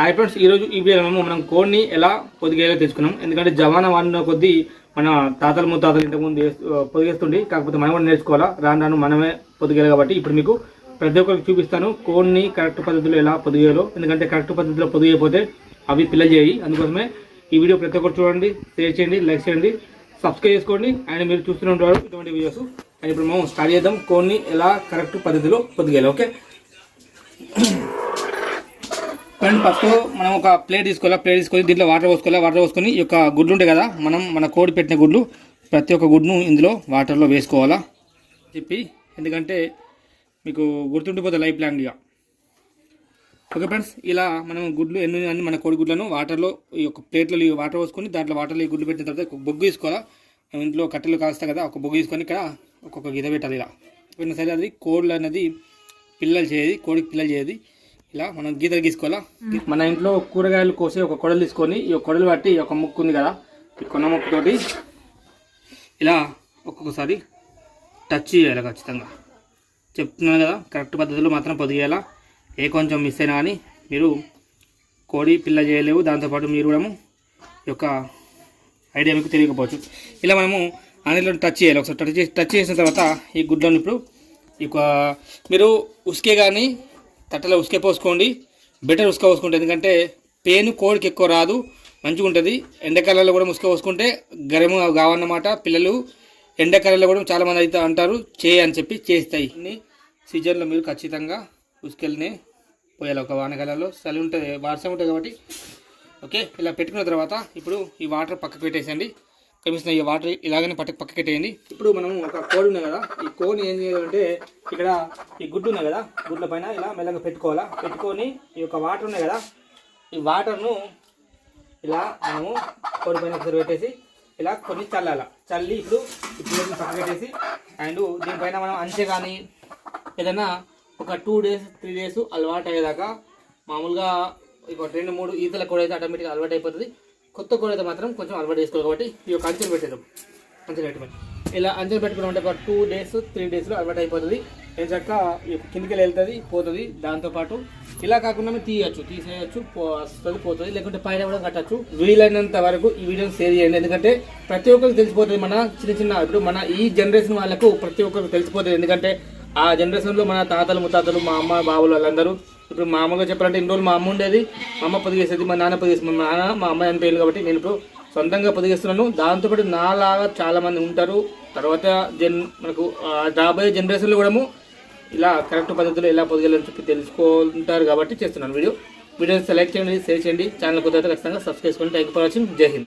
Hi friends ఈరోజు ఈ వీడియోలో మనం కోడ్ని ఎలా పొదిగేలా తెచ్చుకున్నాం ఎందుకంటే జవానా వాడిన కొద్దీ మన తాతలు ముత్తాతలు ఇంతకుముందు పొదిగేస్తుండే. కాకపోతే మనం కూడా నేర్చుకోవాలా? రాను రాను మనమే పొదిగేయాలి కాబట్టి ఇప్పుడు మీకు ప్రతి ఒక్కరికి చూపిస్తాను కోడ్ని కరెక్ట్ పద్ధతిలో ఎలా పొదిగేయాలో. ఎందుకంటే కరెక్ట్ పద్ధతిలో పొదిగైపోతే అవి పిల్లలు చేయి అందుకోసమే ఈ వీడియో ప్రతి ఒక్కరు చూడండి షేర్ చేయండి లైక్ చేయండి సబ్స్క్రైబ్ చేసుకోండి. అండ్ మీరు చూస్తూనే ఉంటారు ఇటువంటి వీడియోస్. అండ్ ఇప్పుడు మనం స్టార్ట్ చేద్దాం. కోడ్ని ఎలా కరెక్ట్ పద్ధతిలో పొదిగేయాలి. ఓకే? ఫ్రెండ్ ఫస్ట్ మనం ఒక ప్లేట్ తీసుకోవాలి? ప్లేట్ తీసుకొని దీంట్లో వాటర్ పోసుకోవాలి? వాటర్ పోసుకొని ఈ యొక్క గుడ్లు ఉంటాయి కదా మనం మన కోడి పెట్టిన గుడ్లు ప్రతి ఒక్క గుడ్ను ఇందులో వాటర్లో వేసుకోవాలా? చెప్పి ఎందుకంటే మీకు గుర్తుండిపోతుంది లైఫ్ లాంగ్గా ఓకే ఫ్రెండ్స్ ఇలా మనం గుడ్లు ఎన్ని అన్ని మన కోడి గుడ్లను వాటర్లో ఈ యొక్క ప్లేట్లో వాటర్ పోసుకొని దాంట్లో వాటర్లో ఈ గుడ్లు పెట్టిన తర్వాత ఒక బొగ్గు తీసుకోవాలా? ఇంట్లో కట్టెలు కాస్తాయి కదా ఒక బొగ్గు తీసుకొని ఇక్కడ ఒక్కొక్క గిద పెట్టాలి ఇలా. సరే అది కోళ్ళు అనేది పిల్లలు చేయది కోడికి పిల్లలు చేయది. ఇలా మనం గీతలు గీసుకోవాలా? మన ఇంట్లో కూరగాయలు కోసి ఒక కొడలు తీసుకొని ఈ కొడలు పట్టి ఒక ముక్కు ఉంది కదా ఈ కొన్న ముక్కుతోటి ఇలా ఒక్కొక్కసారి టచ్ చేయాలి ఖచ్చితంగా. చెప్తున్నాను కదా కరెక్ట్ పద్ధతిలో మాత్రం పొదిగేయాలా? ఏ కొంచెం మిస్ అయినా కానీ మీరు కోడి పిల్ల చేయలేవు దాంతోపాటు మీరు కూడా ఈ యొక్క ఐడియా మీకు తెలియకపోవచ్చు. ఇలా మనము అన్నిట్లో టచ్ చేయాలి. ఒకసారి టచ్ చేసి టచ్ చేసిన తర్వాత ఈ గుడ్లను ఇప్పుడు ఈ యొక్క మీరు ఉసుకే కానీ తట్టలో ఉసుకే పోసుకోండి. బెటర్ ఉసుక పోసుకుంటే ఎందుకంటే పేను కోడికి ఎక్కువ రాదు మంచిగా ఉంటుంది. ఎండాకాలంలో కూడా ఉసుక పోసుకుంటే గరము కావన్నమాట. పిల్లలు ఎండాకాలంలో కూడా చాలామంది అయితే అంటారు చేయి అని చెప్పి చేస్తాయి. సీజన్లో మీరు ఖచ్చితంగా ఉసుకెళ్ళని పోయాలి. ఒక వానకాలంలో చలి ఉంటుంది వర్షం ఉంటుంది కాబట్టి. ఓకే ఇలా పెట్టుకున్న తర్వాత ఇప్పుడు ఈ వాటర్ పక్కకు పెట్టేసండి కనిపిస్తున్న ఈ వాటర్ ఇలాగనే పక్క పక్కకెట్టేయండి. ఇప్పుడు మనం ఒక కోడి ఉన్నాయి కదా ఈ కోడిని ఏం చేయాలంటే ఇక్కడ ఈ గుడ్డు ఉన్నాయి కదా గుడ్ల పైన ఇలా మెల్లగా పెట్టుకోవాలా. పెట్టుకొని ఈ యొక్క వాటర్ ఉన్నాయి కదా ఈ వాటర్ను ఇలా మనము కోడి పైన ఒకసారి పెట్టేసి ఇలా కొన్ని చల్లాల. చల్లి ఇప్పుడు ఈ ప్లేట్ని పక్కకెట్టేసి అండ్ దీనిపైన మనం అంతే కానీ ఏదైనా ఒక టూ డేస్ త్రీ డేస్ అలవాటు అయ్యేదాకా మామూలుగా ఒక రెండు మూడు ఈతల కూడా అయితే ఆటోమేటిక్గా అలవాటు అయిపోతుంది కొత్త గోడ అయితే మాత్రం కొంచెం అలవాటు చేసుకోవాలి కాబట్టి ఈ యొక్క అంచెలు పెట్టేద్దాం. అంచెలు పెట్టమని ఇలా అంచెలు పెట్టుకున్నాం అంటే టూ డేస్ త్రీ డేస్లో అలవాటు అయిపోతుంది. ఏంచక్క ఈ యొక్క కిందికి వెళ్తుంది పోతుంది. దాంతోపాటు ఇలా కాకుండా మేము తీయచ్చు. తీసేయచ్చు వస్తుంది పోతుంది. లేకుంటే పైన కూడా కట్టచ్చు. వీలైనంత వరకు ఈ వీడియోని షేర్ చేయండి. ఎందుకంటే ప్రతి ఒక్కరికి తెలిసిపోతుంది మన చిన్న చిన్న ఇప్పుడు మన ఈ జనరేషన్ వాళ్ళకు ప్రతి ఒక్కరికి తెలిసిపోతుంది. ఎందుకంటే ఆ జనరేషన్లో మన తాతలు ముత్తాతలు మా అమ్మ బాబులు వాళ్ళందరూ ఇప్పుడు మామూలుగా చెప్పాలంటే ఇన్ని రోజులు మా అమ్మ ఉండేది. మా అమ్మ పొదిగేసేది మా నాన్న పొదిగేసి మా నాన్న మా అమ్మాయి అనిపోయింది కాబట్టి నేను ఇప్పుడు సొంతంగా పొదిగేస్తున్నాను. దాంతోపాటు నాలాగా చాలామంది ఉంటారు. తర్వాత జన్ మనకు రాబోయే జనరేషన్లో కూడా ఇలా కరెక్ట్ పద్ధతిలో ఎలా పొదిగేయాలని చెప్పి తెలుసుకుంటారు కాబట్టి చేస్తున్నాను. వీడియో వీడియోని సెలెక్ట్ చేయండి షేర్ చేయండి. ఛానల్ కొత్త ఖచ్చితంగా సబ్స్క్రైబ్ చేసుకోండి. థ్యాంక్ ఫర్ వాచింగ్ జై హింద్.